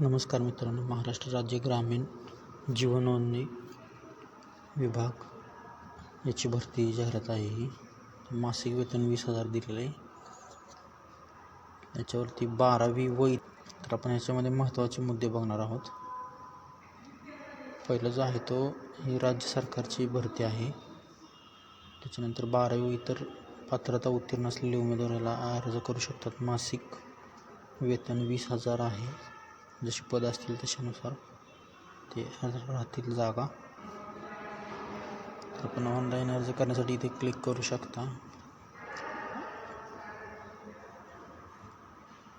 नमस्कार मित्रांनो महाराष्ट्र राज्य ग्रामीण जीवनोन्नी विभाग याची भरती जाहिरात आहे ही. मासिक वेतन वीस हजार दिलेलं आहे. याच्यावरती बारावी वय तर आपण याच्यामध्ये महत्त्वाचे मुद्दे बघणार आहोत. पहिला जो आहे तो ही राज्य सरकारची भरती आहे. त्याच्यानंतर बारावी इतर पात्रता उत्तीर्ण असलेले उमेदवाराला अर्ज करू शकतात. मासिक वेतन वीस हजार आहे. जशी पद असतील तशानुसार ते राहतील जागा. तर आपण ऑनलाईन अर्ज करण्यासाठी इथे क्लिक करू शकता.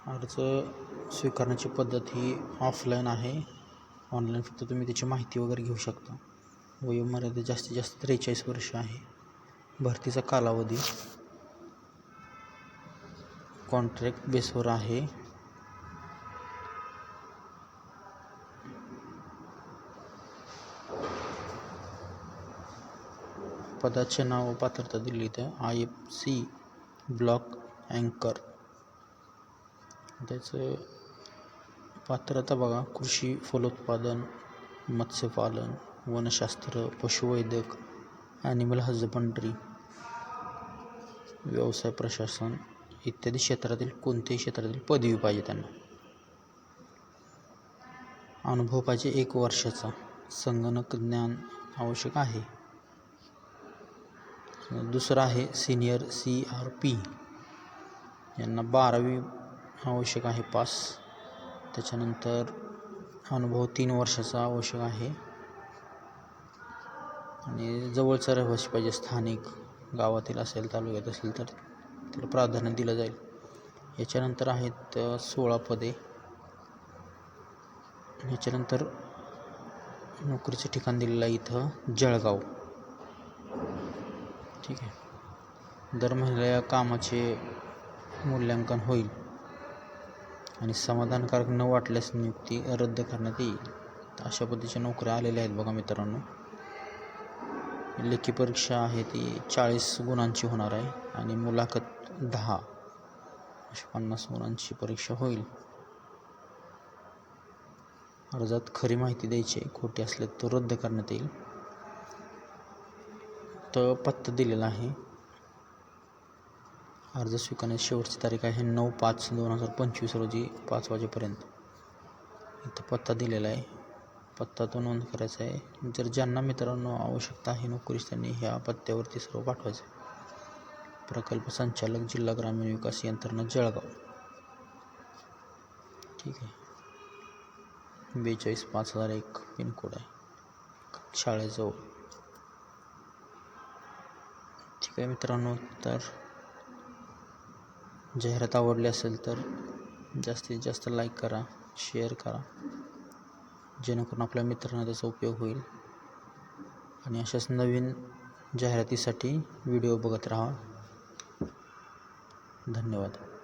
अर्ज स्वीकारण्याची पद्धत ही ऑफलाईन आहे. ऑनलाईन फक्त तुम्ही त्याची माहिती वगैरे घेऊ शकता. वयोमर्यादा जास्तीत जास्त त्रेचाळीस वर्ष आहे. भरतीचा कालावधी कॉन्ट्रॅक्ट बेसवर आहे. पदाचे नाव व पात्रता दिली इथं. आय एफ सी ब्लॉक अँकर त्याचं पात्रता बघा. कृषी फलोत्पादन मत्स्यपालन वनशास्त्र पशुवैद्यक ॲनिमल हजबंड्री व्यवसाय प्रशासन इत्यादी क्षेत्रातील कोणत्याही क्षेत्रातील पदवी पाहिजे त्यांना. अनुभव पाहिजे एक वर्षाचा. संगणक ज्ञान आवश्यक आहे. दुसरं आहे सिनियर सी आर पी यांना बारावी आवश्यक आहे पास त्याच्यानंतर अनुभव तीन वर्षाचा आवश्यक आहे. आणि जवळचा रहिवासी पाहिजे स्थानिक गावातील असेल तालुक्यात असेल तर त्याला प्राधान्य दिलं जाईल. याच्यानंतर आहेत सोळा पदे. याच्यानंतर नोकरीचं ठिकाण दिलेलं आहे इथं जळगाव. ठीक आहे. दर महिन्याला या कामाचे मूल्यांकन होईल आणि समाधानकारक न वाटल्यास नियुक्ती रद्द करण्यात येईल. तर अशा पद्धतीच्या नोकऱ्या आलेल्या आहेत बघा मित्रांनो. लेखी परीक्षा आहे ती चाळीस गुणांची होणार आहे आणि मुलाखत दहा. अशा पन्नास गुणांची परीक्षा होईल. अर्जात खरी माहिती द्यायची आहे खोटी असल्यास तो रद्द करण्यात येईल. तर पत्ता दिलेला आहे. अर्ज स्वीकारण्याची शेवटची तारीख आहे नऊ पाच दोन हजार पंचवीस रोजी पाच वाजेपर्यंत. इथं पत्ता दिलेला आहे. पत्ता तो नोंद करायचा आहे. जर ज्यांना मित्रांनो आवश्यकता आहे नोकरीस त्यांनी ह्या पत्त्यावरती सर्व पाठवायचं आहे. प्रकल्प संचालक जिल्हा ग्रामीण विकास यंत्रणा जळगाव. ठीक आहे. बेचाळीस पाच हजार एक पिनकोड आहे. शाळेजवळ. ठीक आहे मित्रांनो तर जाहिरात आवडली असेल तर जास्तीत जास्त लाईक करा शेअर करा. जेणेकरून आपल्या मित्रांना त्याचा उपयोग होईल. आणि अशाच नवीन जाहिरातीसाठी व्हिडिओ बघत राहा. धन्यवाद.